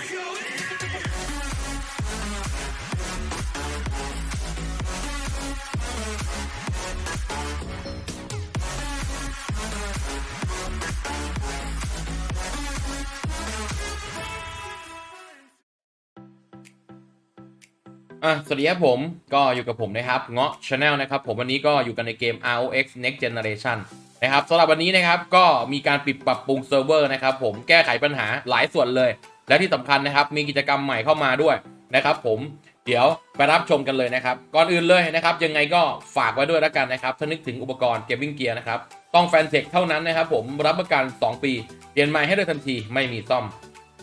อะสวัสดีครับผมก็อยู่กับผมนะครับเงาะ Channel นะครับผมวันนี้ก็อยู่กันในเกม ROX Next Generation นะครับสำหรับวันนี้นะครับก็มีการปิดปรับปรุงเซิร์ฟเวอร์นะครับผมแก้ไขปัญหาหลายส่วนเลย และที่สำคัญนะครับ มีกิจกรรมใหม่เข้ามาด้วยนะครับ ผมเดี๋ยวไปรับชมกันเลยนะครับ ก่อนอื่นเลยนะครับ ยังไงก็ฝากไว้ด้วยแล้วกันนะครับถ้านึกถึงอุปกรณ์เกมมิ่งเกียร์นะครับ ต้องแฟนเทคเท่านั้นนะครับ ผมรับประกัน 2 ปี เปลี่ยนใหม่ให้ด้วยทันทีไม่มีซ่อม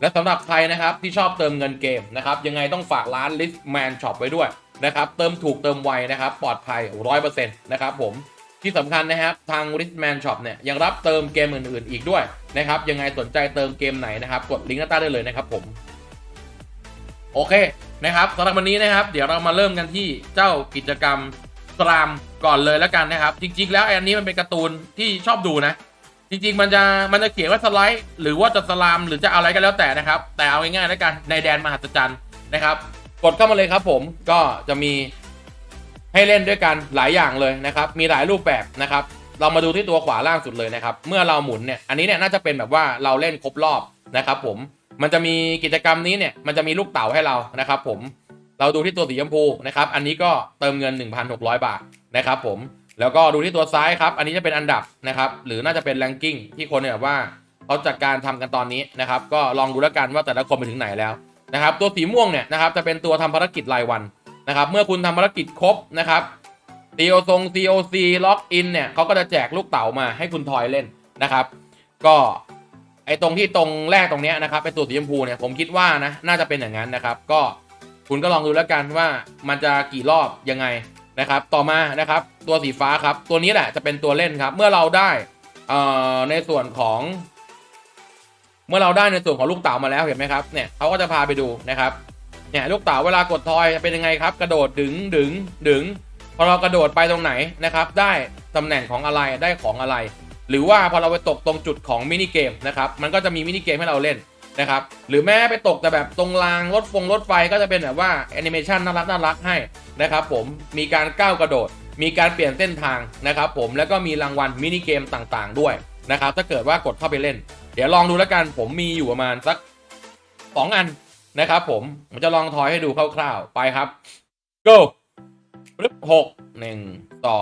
และสำหรับใครนะครับที่ชอบเติมเงินเกมนะครับ ยังไงต้องฝากร้าน Listman Shop ไว้ด้วยนะครับ เติมถูกเติมไวนะครับ ปลอดภัย 100%นะครับผม ที่สำคัญนะครับ ทาง Listman Shop เนี่ยยังรับเติมเกมอื่นๆอีกด้วยนะครับ ยังไงสนใจเติมเกมไหนนะครับ กดลิงก์หน้าใต้ได้เลยนะครับผม โอเคนะครับสำหรับวันนี้นะครับ เดี๋ยวเรามาเริ่มกันที่เจ้ากิจกรรมสลามก่อนเลยแล้วกันนะครับ จริง ๆ แล้วอันนี้มันเป็นการ์ตูนที่ชอบดูนะ จริง ๆ มันจะมันจะเขียนว่าสไลด์หรือว่าจะสลามหรือจะอะไรก็แล้วแต่นะครับ แต่เอาง่ายๆแล้วกันในแดนมหัศจรรย์นะครับ กดเข้ามาเลยครับผมก็จะมี ให้เล่นด้วยกันหลายอย่างเลยนะครับ มีหลายรูปแบบนะครับ เรามาดูที่ตัวขวาล่างสุดเลยนะครับ เมื่อเราหมุนเนี่ย อันนี้เนี่ยน่าจะเป็นแบบว่าเราเล่นครบรอบนะครับ ผม มันจะมีกิจกรรมนี้เนี่ย มันจะมีลูกเต๋าให้เรานะครับ ผม เราดูที่ตัวสีชมพูนะครับ อันนี้ก็เติมเงิน 1,600 บาทนะครับ ผม แล้วก็ดูที่ตัวซ้ายครับ อันนี้จะเป็นอันดับนะครับ หรือน่าจะเป็นแรงกิ้งที่คนเนี่ยแบบว่าเขาจัดการทำกันตอนนี้นะครับ ก็ลองดูแล้วกันว่าแต่ละคนไปถึงไหนแล้วนะครับ ตัวสีม่วงเนี่ยนะครับจะเป็นตัวทำภารกิจรายวัน นะครับ เมื่อคุณทำภารกิจครบนะครับ TO ทรง COC ล็อกอินเนี่ยเขาก็จะแจกลูกเต๋ามาให้คุณทอยเล่นนะครับ ก็ไอตรงที่ตรงแรกตรงเนี้ยนะครับเป็นตัวสีชมพูเนี่ยผมคิดว่านะน่าจะเป็นอย่างนั้นนะครับ ก็คุณก็ลองดูแล้วกันว่ามันจะกี่รอบยังไงนะครับ ต่อมานะครับ ตัวสีฟ้าครับ ตัวนี้แหละจะเป็นตัวเล่นครับ เมื่อเราได้อ่อในส่วนของ เมื่อเราได้ในส่วนของลูกเต๋ามาแล้วเห็นไหมครับเนี่ยเขาก็จะพาไปดูนะครับ เนี่ยลูกเต๋าเวลากดทอยเป็นยังไงครับ กระโดดดึงดึงดึงพอเรากระโดดไปตรงไหนนะครับ ได้ตำแหน่งของอะไรได้ของอะไร หรือว่าพอเราไปตกตรงจุดของมินิเกมนะครับมันก็จะมีมินิเกมให้เราเล่นนะครับหรือแม้ไปตกแต่แบบตรงรางรถฟงรถไฟก็จะเป็นแบบว่าแอนิเมชันน่ารักน่ารักให้นะครับผมมีการก้าวกระโดด มีการเปลี่ยนเส้นทางนะครับผมแล้วก็มีรางวัลมินิเกมต่างๆ ด้วยนะครับถ้าเกิดว่ากดเข้าไปเล่น เดี๋ยวลองดูแล้วกันผมมีอยู่ประมาณสัก 2 อัน นะครับผม ผมจะลองทอยให้ดูคร่าวๆ ไปครับ go รึหกหนึ่งสอง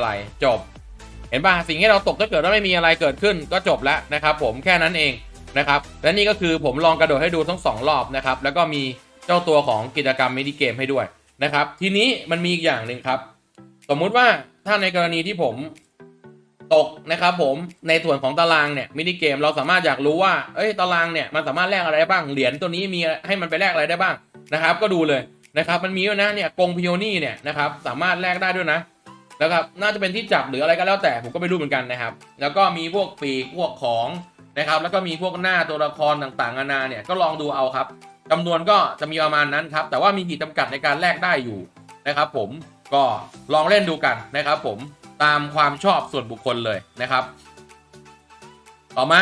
อะไรจบ เห็นป่ะสิ่งที่เราตกถ้าเกิดว่าไม่มีอะไรเกิดขึ้นก็จบแล้วนะครับ ผมแค่นั้นเองนะครับและนี่ก็คือผมลองกระโดดให้ดูทั้งสองรอบนะครับ แล้วก็มีเจ้าตัวของกิจกรรมมินิเกมให้ด้วยนะครับ ทีนี้มันมีอีกอย่างหนึ่งครับ สมมุติว่าถ้าในกรณีที่ผมตกนะครับผมในส่วนของตารางเนี่ยมินิเกมเราสามารถอยากรู้ว่าเอ้ยตารางเนี่ยมันสามารถแลกอะไรได้บ้างเหรียญตัวนี้มีให้มันไปแลกอะไรได้บ้างนะครับ ก็ดูเลยนะครับ มันมีด้วยนะเนี่ยกงพิโอนี่เนี่ยนะครับสามารถแลกได้ด้วยนะ แล้วครับน่าจะเป็นที่จับหรืออะไรก็แล้วแต่ผมก็ไม่รู้เหมือนกันนะครับ แล้วก็มีพวกปีกพวกของนะครับ แล้วก็มีพวกหน้าตัวละครต่างๆนานาเนี่ยก็ลองดูเอาครับจำนวนก็จะมีประมาณนั้นครับ แต่ว่ามีขีดจำกัดในการแลกได้อยู่นะครับ ผมก็ลองเล่นดูกันนะครับ ผมตามความชอบส่วนบุคคลเลยนะครับ ต่อมา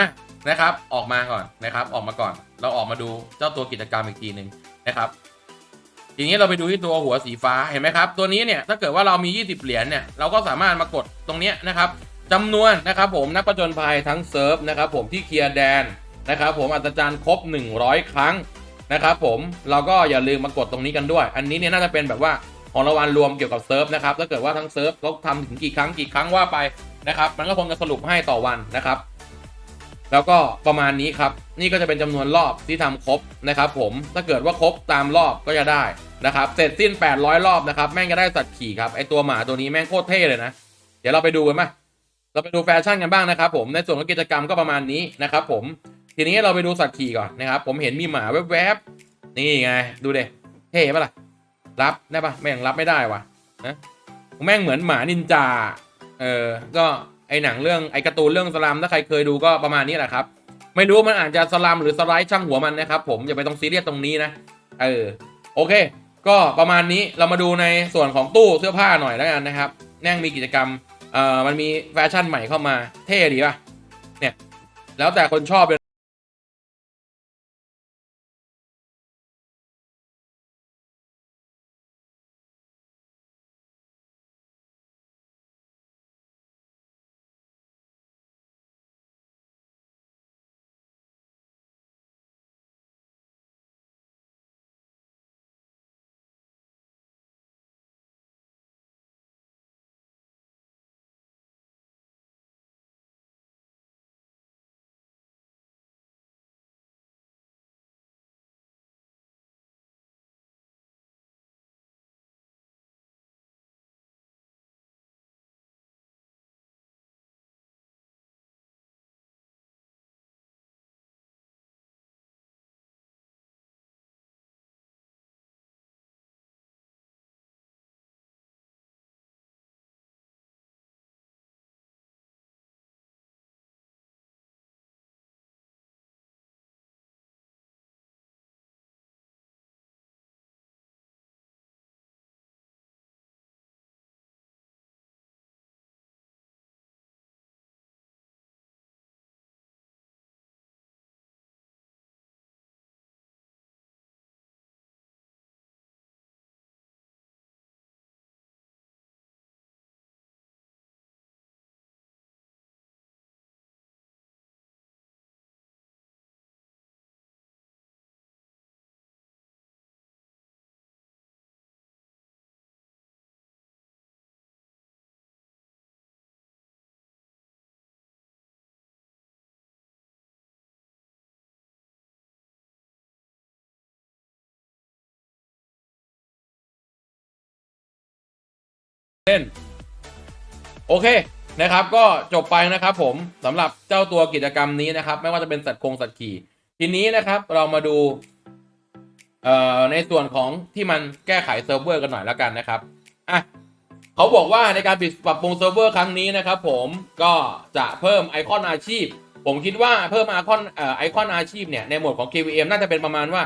นะครับ ออกมาก่อนนะครับ ออกมาก่อน เราออกมาดูเจ้าตัวกิจกรรมอีกทีหนึ่งนะครับ ทีนี้เราไปดูที่ตัวหัวสีฟ้าเห็นไหมครับ ตัวนี้เนี่ยถ้าเกิดว่าเรามี 20 เหรียญเนี่ยเราก็สามารถมากดตรงนี้นะครับจำนวนนะครับผมนักประจนภัยทั้งเซิร์ฟนะครับผมที่เคลียร์แดนนะครับผมอัตราจารย์ครบ 100 ครั้งนะครับผมเราก็อย่าลืมมากดตรงนี้กันด้วย อันนี้เนี่ยน่าจะเป็นแบบว่าของรางวัลรวมเกี่ยวกับเซิร์ฟนะครับถ้าเกิดว่าทั้งเซิร์ฟเขาทำถึงกี่ครั้งกี่ครั้งว่าไปนะครับมันก็คงจะสรุปให้ต่อวันนะครับ แล้วก็ประมาณนี้ครับ นี่ก็จะเป็นจำนวนรอบที่ทำครบนะครับผมถ้าเกิดว่าครบตามรอบก็จะได้นะครับเสร็จสิ้น 800 รอบนะครับแม่งจะได้สัตว์ขี่ครับไอตัวหมาตัวนี้แม่งโคตรเท่เลยนะ เดี๋ยวเราไปดูกันไหมเราไปดูแฟชั่นกันบ้างนะครับผมในส่วนของกิจกรรมก็ประมาณนี้นะครับผมทีนี้เราไปดูสัตว์ขี่ก่อนนะครับผมเห็นมีหมาแวบๆนี่ไงดูเด็เท่ปะล่ะรับได้ปะแม่งรับไม่ได้วะนะแม่งเหมือนหมานินจาเออก็ ไอหนังเรื่องไอการ์ตูนเรื่องสลัมถ้าใครเคยดูก็ประมาณนี้แหละครับ ไม่รู้มันอาจจะสลัมหรือสไลด์ช่างหัวมันนะครับ ผมอย่าไปต้องซีเรียสตรงนี้นะเออโอเค ก็ประมาณนี้เรามาดูในส่วนของตู้เสื้อผ้าหน่อยแล้วกันนะครับแน่งมีกิจกรรมเอ่อมันมีแฟชั่นใหม่เข้ามาเท่ดีป่ะเนี่ยแล้วแต่คนชอบเลย เล่น โอเคนะครับ ก็จบไปนะครับ ผมสำหรับเจ้าตัวกิจกรรมนี้นะครับ ไม่ว่าจะเป็นสัตว์คงสัตว์ขี่ ทีนี้นะครับเรามาดูในส่วนของที่มันแก้ไขเซิร์ฟเวอร์กันหน่อยแล้วกันนะครับอะเขาบอกว่าในการปิดปรับปรุงเซิร์ฟเวอร์ครั้งนี้นะครับ ผมก็จะเพิ่มไอคอนอาชีพ ผมคิดว่าเพิ่มไอคอนไอคอนอาชีพเนี่ยในโหมดของ KVM น่าจะเป็นประมาณว่า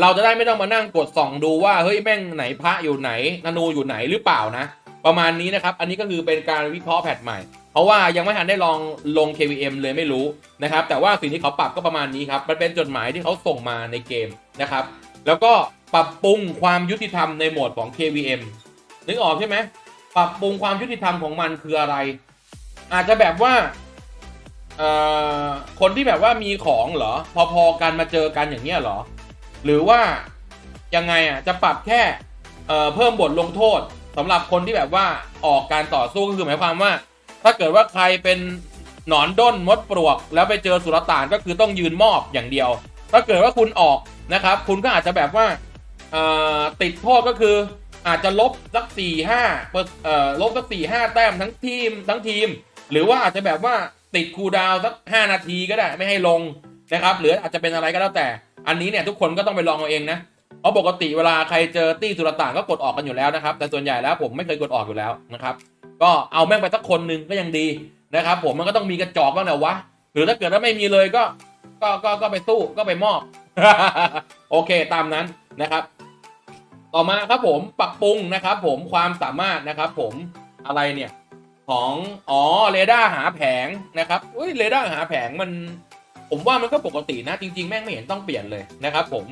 เราจะได้ไม่ต้องมานั่งกดส่องดูว่าเฮ้ยแม่งไหนพระอยู่ไหนธนูอยู่ไหนหรือเปล่านะ ประมาณนี้นะครับ อันนี้ก็คือเป็นการวิเคราะห์แพทใหม่ เพราะว่ายังไม่ทันได้ลองลง KVM เลยไม่รู้นะครับ แต่ว่าสิ่งที่เขาปรับก็ประมาณนี้ครับ มันเป็นจดหมายที่เขาส่งมาในเกมนะครับ แล้วก็ปรับปรุงความยุติธรรมในโหมดของ KVM นึกออกใช่ไหม ปรับปรุงความยุติธรรมของมันคืออะไร อาจจะแบบว่าคนที่แบบว่ามีของเหรอ พอๆกันมาเจอกันอย่างเงี้ยเหรอ หรือว่ายังไงอะจะปรับแค่เพิ่มบทลงโทษ สำหรับคนที่แบบว่าออกการต่อสู้ก็คือหมายความว่า ถ้าเกิดว่าใครเป็นหนอนด้นมดปลวก แล้วไปเจอสุลต่านก็คือต้องยืนมอบอย่างเดียว ถ้าเกิดว่าคุณออกนะครับ คุณก็อาจจะแบบว่าติดโทษก็คืออาจจะลบสักสี่ห้าลบสักสี่ห้าแต้มทั้งทีมทั้งทีม หรือว่าอาจจะแบบว่าติดคูดาวสักห้านาทีก็ได้ไม่ให้ลงนะครับ หรืออาจจะเป็นอะไรก็แล้วแต่ อันนี้เนี่ยทุกคนก็ต้องไปลองเอาเองนะ ราะปกติเวลาใครเจอตี้สุลต่านก็กดออกกันอยู่แล้วนะครับ แต่ส่วนใหญ่แล้วผมไม่เคยกดออกอยู่แล้วนะครับ ก็เอาแม่งไปสักคนหนึ่งก็ยังดีนะครับผมมันก็ต้องมีกระจอกบ้างแหละวะ หรือถ้าเกิดว่าไม่มีเลยก็ก็ก็ก็ไปสู้ก็ไปมอบ โอเคตามนั้นนะครับ ต่อมาครับผมปรับปรุงนะครับผมความสามารถนะครับผมอะไรเนี่ยของอ๋อเรดาร์หาแผงนะครับอุ้ยเรดาร์หาแผงมัน ผมว่ามันก็ปกตินะจริง ๆ แม่งไม่เห็นต้องเปลี่ยนเลยนะครับ ผม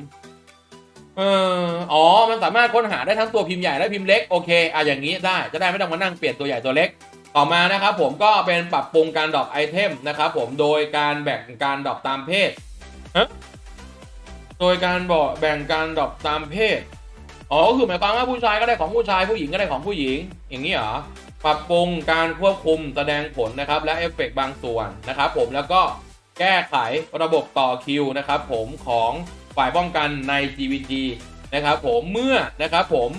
เอออ๋อ มันสามารถค้นหาได้ทั้งตัวพิมพ์ใหญ่และพิมพ์เล็ก โอเคอะอย่างนี้ได้ จะได้ไม่ต้องมานั่งเปลี่ยนตัวใหญ่ตัวเล็ก ต่อมานะครับผมก็เป็นปรับปรุงการดรอปไอเทมนะครับผม โดยการแบ่งการดรอปตามเพศโดยการบอกแบ่งการดรอปตามเพศ อ๋อ ก็คือหมายความว่าผู้ชายก็ได้ของผู้ชาย ผู้หญิงก็ได้ของผู้หญิง อย่างนี้เหรอ ปรับปรุงการควบคุมแสดงผลนะครับ และเอฟเฟกต์บางส่วนนะครับผม แล้วก็แก้ไขระบบต่อคิวนะครับผมของ ฝ่ายป้องกันใน GVG นะครับผมเมื่อนะครับผม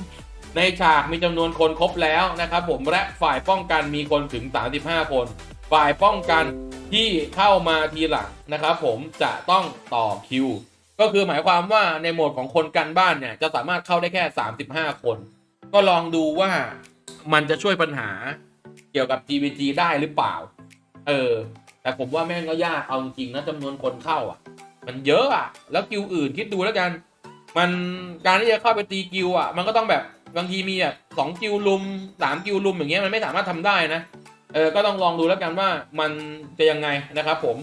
ในฉากมีจำนวนคนครบแล้วนะครับผมและฝ่ายป้องกันมีคนถึง 35 คน ฝ่ายป้องกันที่เข้ามาทีหลังนะครับผมจะต้องต่อคิว ก็คือหมายความว่าในโหมดของคนกันบ้านเนี่ยจะสามารถเข้าได้แค่ 35 คน ก็ลองดูว่ามันจะช่วยปัญหาเกี่ยวกับ GVG ได้หรือเปล่า เออ แต่ผมว่าแม่งก็ยากเอาจริงนะจำนวนคนเข้าอะ มันเยอะอะแล้วกิวอื่นคิดดูแล้วกัน มันการที่จะเข้าไปตีกิวอะมันก็ต้องแบบบางทีมีแบบสองกิวลุมสามกิวลุมอย่างเงี้ยมันไม่สามารถทำได้นะเออก็ต้องลองดูแล้วกันว่ามันจะยังไงนะครับผม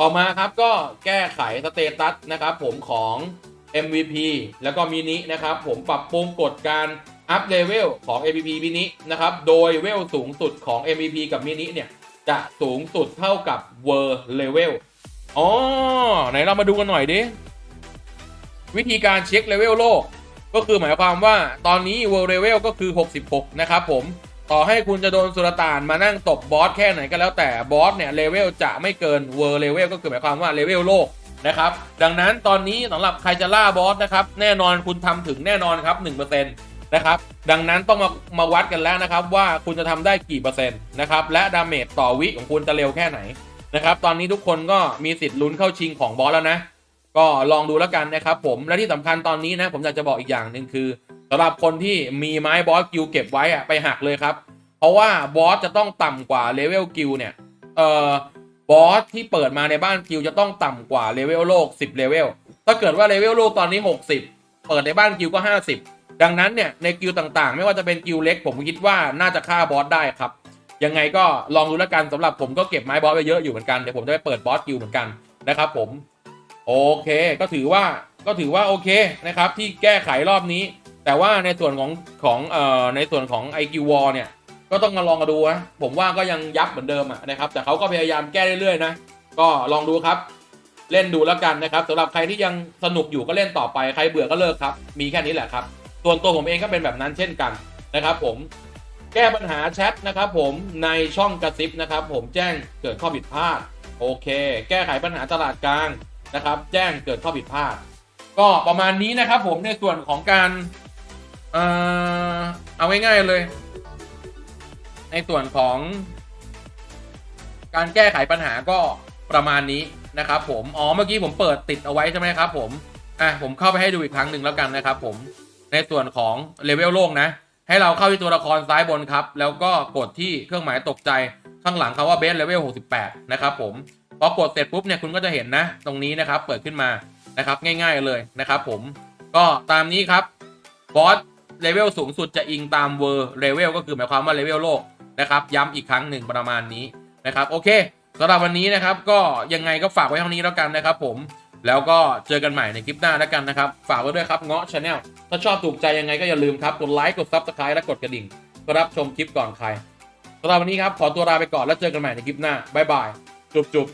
ต่อมาครับก็แก้ไขสเตตัสนะครับผมของ MVP แล้วก็มินินะครับผมปรับปรุงกฎการอัพเลเวลของ MVP มินินะครับโดยเวลสูงสุดของ MVP กับมินิเนี่ยจะสูงสุดเท่ากับ World Level อไหนเรามาดูกันหน่อยดิวิธีการเช็คเลเวลโลก ก็คือหมายความว่าตอนนี้ World Level ก็คือ 66 นะครับผมต่อให้คุณจะโดนสุลต่านมานั่งตบบอสแค่ไหนก็แล้วแต่บอสเนี่ยเลเวลจะไม่เกินเวอร์เลเวลก็คือหมายความว่าเลเวลโลกนะครับดังนั้นตอนนี้สำหรับใครจะล่าบอสนะครับแน่นอนคุณทำถึงแน่นอนครับ1%นะครับดังนั้นต้องมามาวัดกันแล้วนะครับว่าคุณจะทำได้กี่เปอร์เซ็นต์นะครับและดาเมจต่อวิของคุณจะเร็วแค่ไหน นะครับ ตอนนี้ทุกคนก็มีสิทธิ์ลุ้นเข้าชิงของบอสแล้วนะ ก็ลองดูแล้วกันนะครับผมและที่สำคัญตอนนี้นะผมอยากจะบอกอีกอย่างหนึ่งคือสำหรับคนที่มีไม้บอสกิลเก็บไว้อะไปหักเลยครับ เพราะว่าบอสจะต้องต่ำกว่าเลเวลกิลเนี่ยเอ่อบอสที่เปิดมาในบ้านกิลจะต้องต่ำกว่าเลเวลโลก 10เลเวลถ้าเกิดว่าเลเวลโลกตอนนี้ 60 เปิดในบ้านกิลก็ 50 ดังนั้นเนี่ยในกิลต่างๆ ไม่ว่าจะเป็นกิลเล็กผมคิดว่าน่าจะฆ่าบอสได้ครับ ยังไงก็ลองดูแล้วกันสำหรับผมก็เก็บไม้บอสไปเยอะอยู่เหมือนกันเดี๋ยวผมจะไปเปิดบอสกิลเหมือนกันนะครับผมโอเคก็ถือว่าก็ถือว่าโอเคนะครับที่แก้ไขรอบนี้ แต่ว่าในส่วนของของเอ่อในส่วนของ IQ War เนี่ยก็ต้องมาลองกันดูนะผมว่าก็ยังยับเหมือนเดิมอะนะครับ แต่เขาก็พยายามแก้เรื่อยๆนะก็ลองดูครับเล่นดูแล้วกันนะครับสำหรับใครที่ยังสนุกอยู่ก็เล่นต่อไปใครเบื่อก็เลิกครับ มีแค่นี้แหละครับ ส่วนตัวผมเองก็เป็นแบบนั้นเช่นกันนะครับผม แก้ปัญหาแชทนะครับผมในช่องกระซิบนะครับผมแจ้งเกิดข้อผิดพลาดโอเค แก้ไขปัญหาตลาดกลางนะครับ แจ้งเกิดข้อผิดพลาด ก็ประมาณนี้นะครับผมในส่วนของการเอ่อเอาง่ายๆเลย ในส่วนของ การแก้ไขปัญหาก็ประมาณนี้นะครับผมอ๋อเมื่อกี้ผมเปิดติดเอาไว้ใช่ไหมครับผมอะผมเข้าไปให้ดูอีกครั้งหนึ่งแล้วกันนะครับผมในส่วนของเลเวลโลกนะ ให้เราเข้าที่ตัวละครซ้ายบนครับ แล้วก็กดที่เครื่องหมายตกใจข้างหลังเขาว่าเบสเลเวล68 นะครับผม พอกดเสร็จปุ๊บเนี่ยคุณก็จะเห็นนะ ตรงนี้นะครับเปิดขึ้นมานะครับง่ายๆเลยนะครับผมก็ตามนี้ครับบอสเลเวลสูงสุดจะอิงตามเวอร์เลเวลก็คือหมายความว่าเลเวลโลกนะครับย้ำอีกครั้งหนึ่งประมาณนี้นะครับโอเคสำหรับวันนี้นะครับก็ยังไงก็ฝากไว้เท่านี้แล้วกันนะครับผม แล้วก็เจอกันใหม่ในคลิปหน้าแล้วกันนะครับ ฝากไว้ด้วยครับเงาะชาแนลถ้าชอบถูกใจยังไงก็อย่าลืมครับ กดไลค์กดซับสไครต์และกดกระดิ่งเพื่อรับชมคลิปก่อนใครสำหรับวันนี้ครับ ขอตัวลาไปก่อนแล้วเจอกันใหม่ในคลิปหน้าบ๊ายบายจุบจุบ